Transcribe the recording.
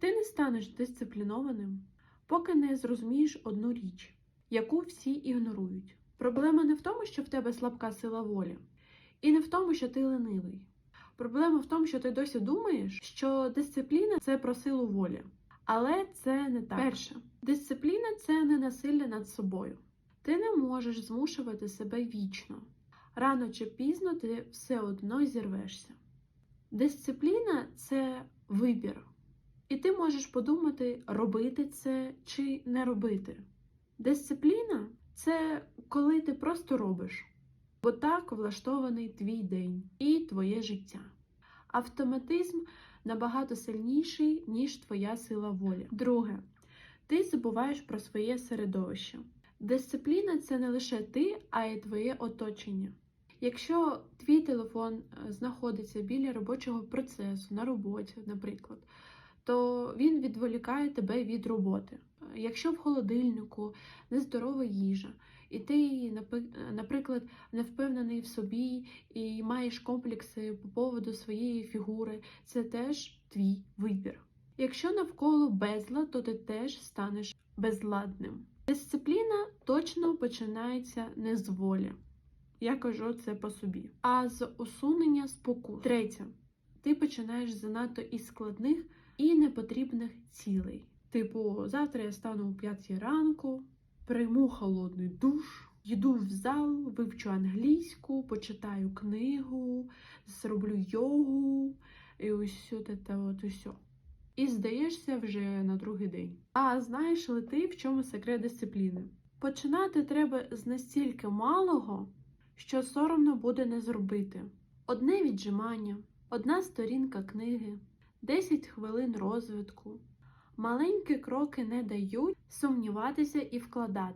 Ти не станеш дисциплінованим, поки не зрозумієш одну річ, яку всі ігнорують. Проблема не в тому, що в тебе слабка сила волі, і не в тому, що ти ленивий. Проблема в тому, що ти досі думаєш, що дисципліна це про силу волі. Але це не так. Перше, дисципліна це не насилля над собою. Ти не можеш змушувати себе вічно. Рано чи пізно ти все одно зірвешся. Дисципліна це вибір. І ти можеш подумати, робити це чи не робити. Дисципліна це коли ти просто робиш, бо так влаштований твій день і твоє життя. Автоматизм набагато сильніший, ніж твоя сила волі. Друге, ти забуваєш про своє середовище. Дисципліна це не лише ти, а й твоє оточення. Якщо твій телефон е, знаходиться біля робочого процесу на роботі, наприклад, то він відволікає тебе від роботи. Якщо в холодильнику нездорова їжа, і ти, наприклад, не впевнений в собі і маєш комплекси по поводу своєї фігури, це теж твій вибір. Якщо навколо безлад, то ти теж станеш безладним. Дисципліна точно починається не з волі. Я кажу це по собі, а з усунення спокус. Третє, ти починаєш занадто із складних і непотрібних цілей. Типу, завтра я стану о 5 ранку, прийму холодний душ, йду в зал, вивчу англійську, почитаю книгу, зроблю йогу і ось це от усе. І здаєшся вже на другий день. А знаєш ли ти, в чому секрет дисципліни? Починати треба з настільки малого, що соромно буде не зробити. Одне віджимання, одна сторінка книги, 10 хвилин розвитку. Маленькі кроки не дають сумніватися і вкладати.